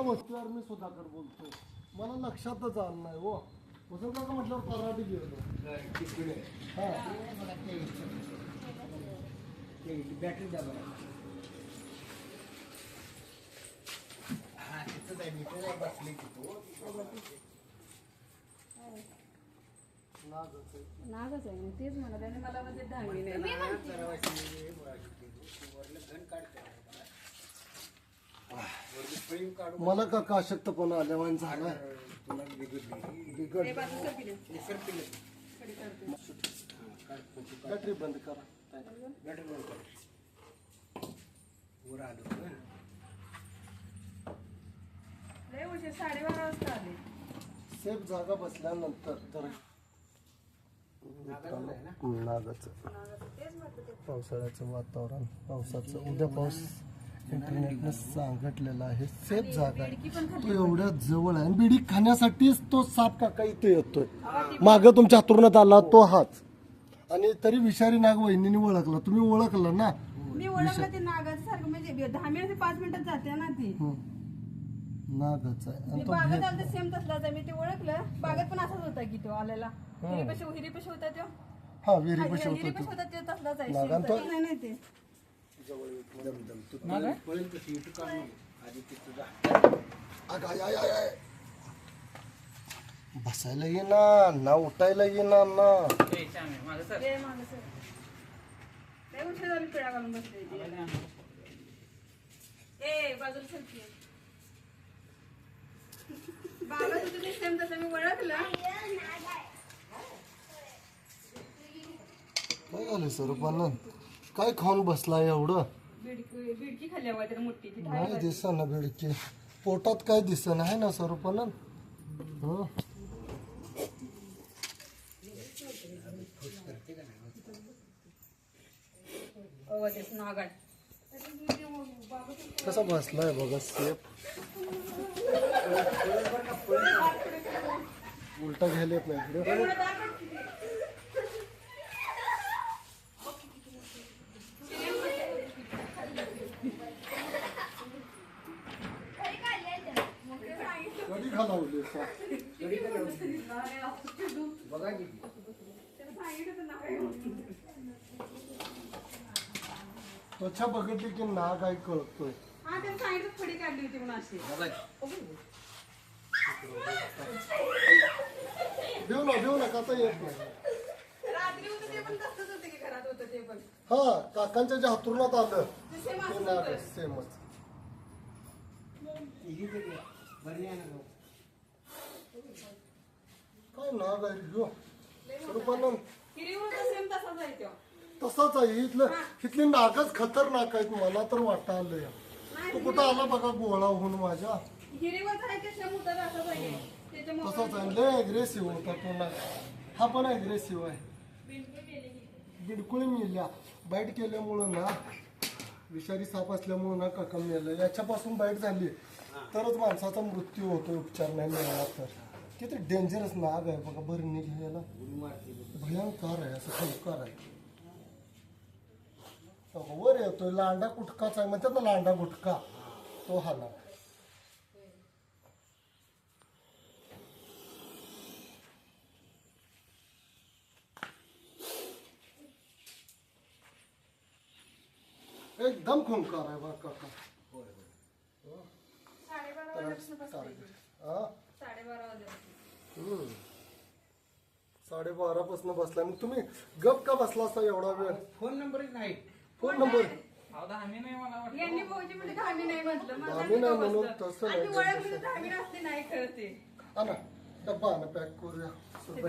त्या वस्तूवर मी सुधाकर बोलतोय. मला लक्षातच आलं नाही हो. वसंत काका म्हटल्यावर पराठी गेलो हा बॅटरी द्या बरं हा तिथं आहे मीटर आहे बसली तिथं नागच आहे. नागच आहे मग तेच म्हणत आहे मला म्हणजे धामी नाही. मला का का अशक्तपणा आल्यावान झालाय तुला बिघडली. बिघड बाजू. बॅटरी बंद करा. बॅटरी बंद कर वर आलो. ना लय उशीर साडेबारा वाजता आले. सेफ जागा बसल्यानंतर तर नागाचं पावसाळ्याचं वातावरण पावसाचं. उद्या पाऊस इंटरनेटनं सांगितलेलं आहे? सेफ जागा आहे. तो एवढ्या जवळ आहे. आणि बिडी खाण्यासाठीच तो साप काका इथे येतोय. मागं तुमच्या हातुरणात आला तो हाच आणि तरी विषारी नाग वहिनीने ओळखला. तुम्ही ओळखलं ना? मी ओळखलं ते नागाचं सारखं म्हणजे दहा मिनिट ते पाच मिनिटात जाते ना ती. नागच आहे. आणि तो बागेत भेट- आलं सेम तसलाच आहे. मी ते ओळखलं. बागेत पण असाच होता की तो आलेला. हिरीपाशी हिरीपाशी होता तो? हा विहिरी पशी होतो हिरीपाशी होता ते तसलाच आहे. नागान तो- same. नाही नाही ते. बसायला येणार ना उठायला येणार ना. सर बाबा तुझं सेम तसं मी ओळखलं काय झालं काय खाऊन बसलाय एवढं? बिडकी मोठी ती नाही बेडके पोटात काय दिसन आहे ना स्वरूपानं हं? तेच नागाड. कसा बसलाय बघा सेप उलटा घ्यायला येत नाही घालावली? बघा की त्वचा बघितली की नाग आहे कळतोय हा ते सांगितलं फडी काढली होती म्हणून अशी बघा की. देऊ ना देऊ नका आता येत नाही रात्री होतं ते पण तसंच होतं की घरात होतं ते पण हा काकांच्या ज्या हातुरणात आलं ते होतं सेमच बरी ना. काय नाग आहे ह्यो स्वरूपानं हिरीवर तर सेम तसाच आहे तो. तसाच आहे इथलं. इथली नागच खतरनाक आहेत मला तर वाटतं आलंय तो कुठं आला बघा गोळा होऊन माझ्या? तसाच आहे. त्याच्यामुळे तसाच आहे. लय अग्रेसिव्ह होता तो नाग. हा पण अग्रेसिव्ह आहे. बिडकुळी मिळल्या बाईट केल्यामुळं ना विषारी साप असल्यामुळं ना काका मेलं. याच्यापासून बाईट झाली. तरच माणसाचा मृत्यू होतो उपचार नाही मिळाला तर. किती डेंजरस नाग आहे बघा बरं निघायला भयंकर आहे असं भयंकर आहे. वर येतोय लांडा गुटकाच आहे म्हणतात ना लांडा गुटका तो हाला एकदम खुंकार आहे बा काका. साडेबारा साडेबारा साडेबारा पासून बसलाय. मग तुम्ही गप का बसला असता एवढा वेळ? फोन नंबरच नाही. Phone number? यांनी भाऊजी म्हणजे धामी नाही म्हटलं. मला धामी नाही म्हणून. तसं आणि नाही धामी आणा डब्बा आणा पॅक करूया. एक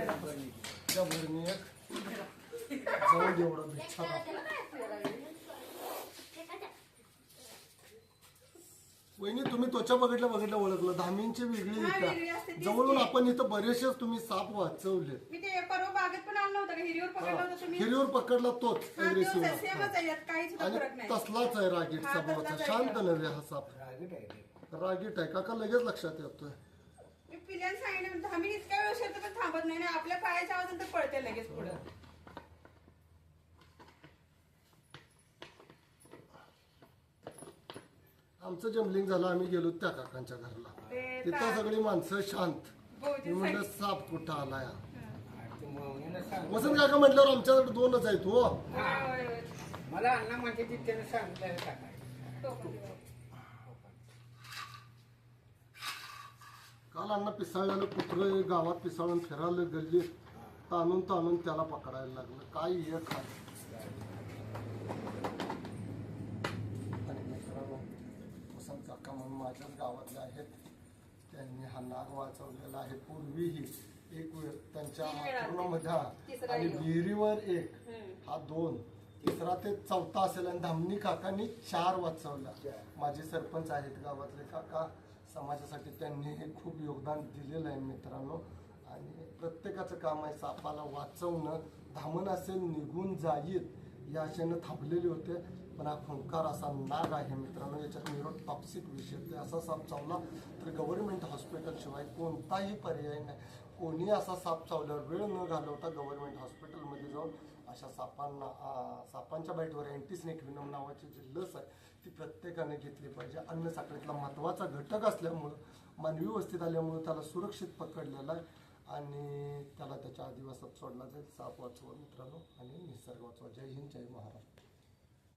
जाऊन दे एवढा बिच्छा वहिनी तुम्ही त्वचा बघितल्या बघितल्या ओळखलं. धामींची वेगळी हा, वेगळी आहे असते, का तीच जवळून ती. आपण इथं बरेचसेच तुम्ही साप वाचवले. मी ते परवा बागेत पण आणलं होतं का हिरीवर पकडलं होतं तुम्ही? हिरीवर पकडला तोच हा, तोच आहे, अग्रेसिव्ह सेमच आहे यात काहीच सुद्धा आणि फरक नाही. तसलाच आहे रागीट हा, स्वभावाचा तसलाच आहे. शांत नव्हे हा साप. रागीट आहे ते. रागीट आहे. काका लगेच लक्षात येतोय. मी पिल्यांना सांगितलं इतक्या वेळ थांबत नाही ना आपल्या पायाच्या आवाजात तर पळते लगेच पुढं. आमचं जमलिंग झालं आम्ही गेलो त्या काकांच्या घरला. ते तिथं सगळी माणसं शांत. मी म्हटलं साप कुठं आलाय. वसंत काका म्हटल्यावर आमच्याकडे दोनच आहेत हो. मला अण्णा म्हणते की त्यानं सांगितलं टाकाय तो पण दिवस. काल अण्णा पिसाळलेलं कुत्रं गावात पिसाळून फिरायला गल्ली ताणून ताणून त्याला पकडायला लागलं. काय एक आहे आणि मित्रांनो वसंत काका म्हणून माझ्याच गावातले आहेत त्यांनी हा नाग वाचवलेला आहे. पूर्वीही एक वेळ त्यांच्या. पूर्णमध्ये आणि. विहिरीवर एक. हा दोन तिसरा ते चौथा असेल. आणि धामणी काकांनी चार वाचवला माझे सरपंच आहेत गावातले काका. समाजासाठी त्यांनी हे खूप योगदान दिलेलं आहे मित्रांनो. आणि प्रत्येकाचं काम आहे सापाला वाचवणं. धामण असेल निघून जाईल. या आशेनं थांबलेले होते. पण हा खुंकार असा नाग आहे मित्रांनो याच्यात निरोध टॉक्सिक विषय ते असा साप चावला तर गव्हर्नमेंट हॉस्पिटल शिवाय कोणताही पर्याय नाही. कोणी असा साप चावल्यावर वेळ न घालवता गव्हर्नमेंट हॉस्पिटलमध्ये जाऊन अशा सापांना सापांच्या बाईटवर अँटीस्नेक्विनम नावाची जी लस आहे ती प्रत्येकाने घेतली पाहिजे. अन्न साखळीतला महत्त्वाचा घटक असल्यामुळं मानवी वस्तीत आल्यामुळं त्याला सुरक्षित पकडलेला आहे. आणि त्याला त्याच्या आदिवासात सोडला जाईल. साप वाचवा मित्रांनो. आणि निसर्ग वाचवा. जय हिंद जय महाराष्ट्र.